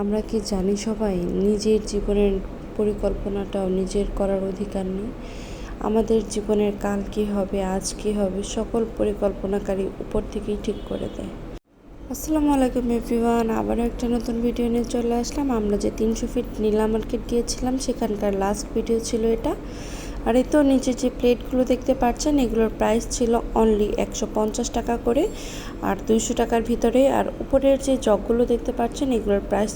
আমরা কি জানি সবাই, নিজের জীবনের পরিকল্পনাটাও, নিজের করার অধিকার নেই। আমাদের জীবনের কাল কী হবে, আজ কী হবে, সকল পরিকল্পনাকারী উপর থেকেই ঠিক করে দেয়। আসসালামু আলাইকুম এভরিওয়ান, আবারও একটা নতুন ভিডিও নিয়ে চলে আসলাম। আমরা যে তিনশো ফিট নীলা মার্কেট গিয়েছিলাম সেখানকার লাস্ট ভিডিও ছিল এটা। আর এই তো নিচে যে প্লেটগুলো দেখতে পাচ্ছেন, এগুলোর প্রাইস ছিল অনলি একশো পঞ্চাশ টাকা করে। আর দুইশো টাকার ভিতরে আর উপরের যে জগগুলো দেখতে পাচ্ছেন, এগুলোর প্রাইস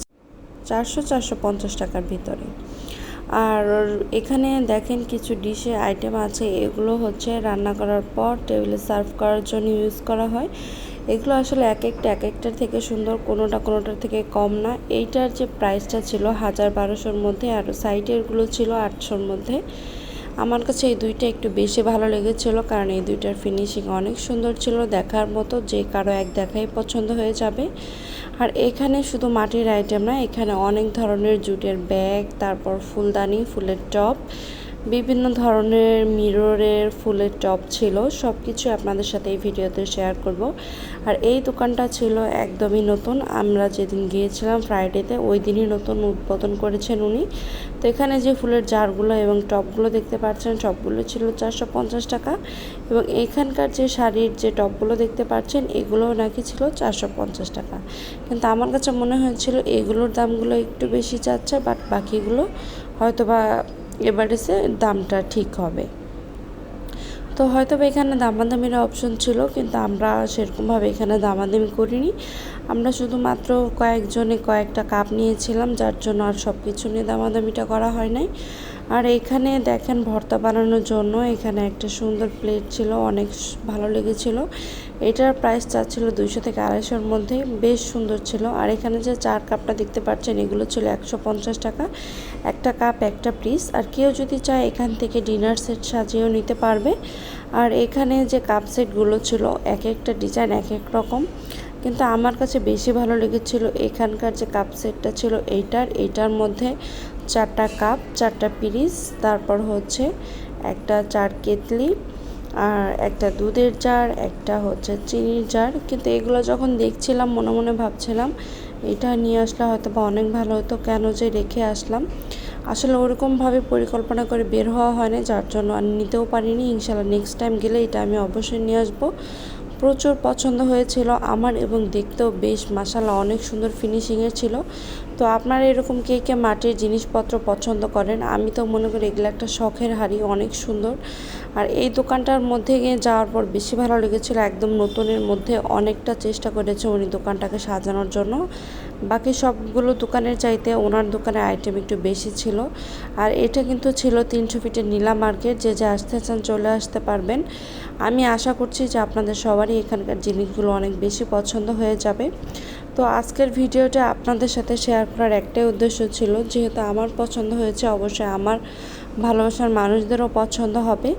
চারশো চারশো পঞ্চাশ টাকার ভিতরে। আর এখানে দেখেন কিছু ডিশে আইটেম আছে, এগুলো হচ্ছে রান্না করার পর টেবিলে সার্ভ করার জন্য ইউজ করা হয়। এগুলো আসলে এক একটা, এক একটার থেকে সুন্দর, কোনোটা কোনোটার থেকে কম না। এইটার যে প্রাইসটা ছিল হাজার বারোশোর মধ্যে আর সাইডেরগুলো ছিল আটশোর মধ্যে। আমার কাছে এই দুইটা একটু বেশি ভালো লেগেছিল, কারণ এই দুইটার ফিনিশিং অনেক সুন্দর ছিল দেখার মতো, যে কারও এক দেখাই পছন্দ হয়ে যাবে। আর এখানে শুধু মাটির আইটেম না, এখানে অনেক ধরনের জুটের ব্যাগ তারপর ফুলদানি, ফুলের টপ বিভিন্ন ধরনের মিররের ফুলের টপ ছিল সব কিছু আপনাদের সাথে এই ভিডিওতে শেয়ার করব। আর এই দোকানটা ছিল একদমই নতুন, আমরা যেদিন গিয়েছিলাম ফ্রাইডেতে ওই দিনই নতুন উদ্বোধন করেছেন উনি। তো এখানে যে ফুলের জারগুলো এবং টপগুলো দেখতে পাচ্ছেন, সবগুলো ছিল চারশো পঞ্চাশ টাকা এবং এখানকার যে শাড়ির যে টপগুলো দেখতে পাচ্ছেন, এগুলোও নাকি ছিল চারশো পঞ্চাশ টাকা। কিন্তু আমার কাছে মনে হয়েছিল এগুলোর দামগুলো একটু বেশি যাচ্ছে, বাট বাকিগুলো হয়তো বা এভারেজে দামটা ঠিক হবে। তো হয়তো এখানে দামাদামির অপশন ছিল, কিন্তু আমরা সেরকমভাবে এখানে দামাদামি করিনি। আমরা শুধুমাত্র কয়েকজনে কয়েকটা কাপ নিয়েছিলাম, যার জন্য আর সব কিছু নিয়ে দামাদামিটা করা হয় নাই। আর এখানে দেখেন ভর্তা বানানোর জন্য এখানে একটা সুন্দর প্লেট ছিল, অনেক ভালো লেগেছিল। এটার প্রাইস চাচ্ছিল দুইশো থেকে আড়াইশোর মধ্যে, বেশ সুন্দর ছিল। আর এখানে যে চার কাপটা দেখতে পাচ্ছেন, এগুলো ছিল একশো পঞ্চাশ টাকা। একটা কাপ একটা পিস আর কেউ যদি চায় এখান থেকে ডিনার সেট সাজিয়েও নিতে পারবে। আর এখানে যে কাপ সেটগুলো ছিল, এক একটা ডিজাইন এক এক রকম। কিন্তু আমার কাছে বেশি ভালো লেগেছিল এখানকার যে কাপ সেটটা ছিল এইটার। এইটার মধ্যে চারটা কাপ, চারটা পিরিস তারপর হচ্ছে একটা চার কেতলি আর একটা দুধের জার, একটা হচ্ছে চিনির জার। কিন্তু এগুলো যখন দেখছিলাম, মনে মনে ভাবছিলাম, এটা নিয়ে আসলে হয়তো বা অনেক ভালো হতো, কেন যে রেখে আসলাম। আসলে ওরকমভাবে পরিকল্পনা করে বের হওয়া হয়নি, যার জন্য আর নিতেও পারিনি। ইনশাল্লাহ নেক্সট টাইম গেলে এটা আমি অবশ্যই নিয়ে আসব। প্রচুর পছন্দ হয়েছিল আমার এবং দেখতেও বেশ মাসালা অনেক সুন্দর ফিনিশিংয়ের ছিল। তো আপনারা এরকম কে কে মাটির জিনিসপত্র পছন্দ করেন? আমি তো মনে করি এগুলো একটা শখের হাড়ি, অনেক সুন্দর। আর এই দোকানটার মধ্যে গিয়ে যাওয়ার পর বেশি ভালো লেগেছিলো, একদম নতুনের মধ্যে অনেকটা চেষ্টা করেছে উনি দোকানটাকে সাজানোর জন্য। বাকি সবগুলো দোকানের চাইতে ওনার দোকানের আইটেম একটু বেশি ছিল। আর এটা কিন্তু ছিল তিনশো ফিটের নীলা মার্কেট যে যে আসতে চান চলে আসতে পারবেন। আমি আশা করছি যে আপনাদের সবারই এখানকার জিনিসগুলো অনেক বেশি পছন্দ হয়ে যাবে। তো আজকের ভিডিওটা আপনাদের সাথে শেয়ার করার একটাই উদ্দেশ্য ছিল, যেহেতু আমার পছন্দ হয়েছে, অবশ্যই আমার ভালোবাসার মানুষদেরও পছন্দ হবে।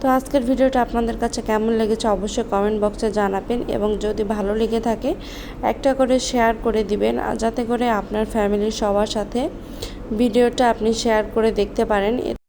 তো আজকের ভিডিওটা আপনাদের কাছে কেমন লেগেছে অবশ্যই কমেন্ট বক্সে জানাবেন এবং যদি ভালো লেগে থাকে, একটা করে শেয়ার করে দিবেন যাতে করে আপনার ফ্যামিলির সবার সাথে ভিডিওটা আপনি শেয়ার করে দেখতে পারেন।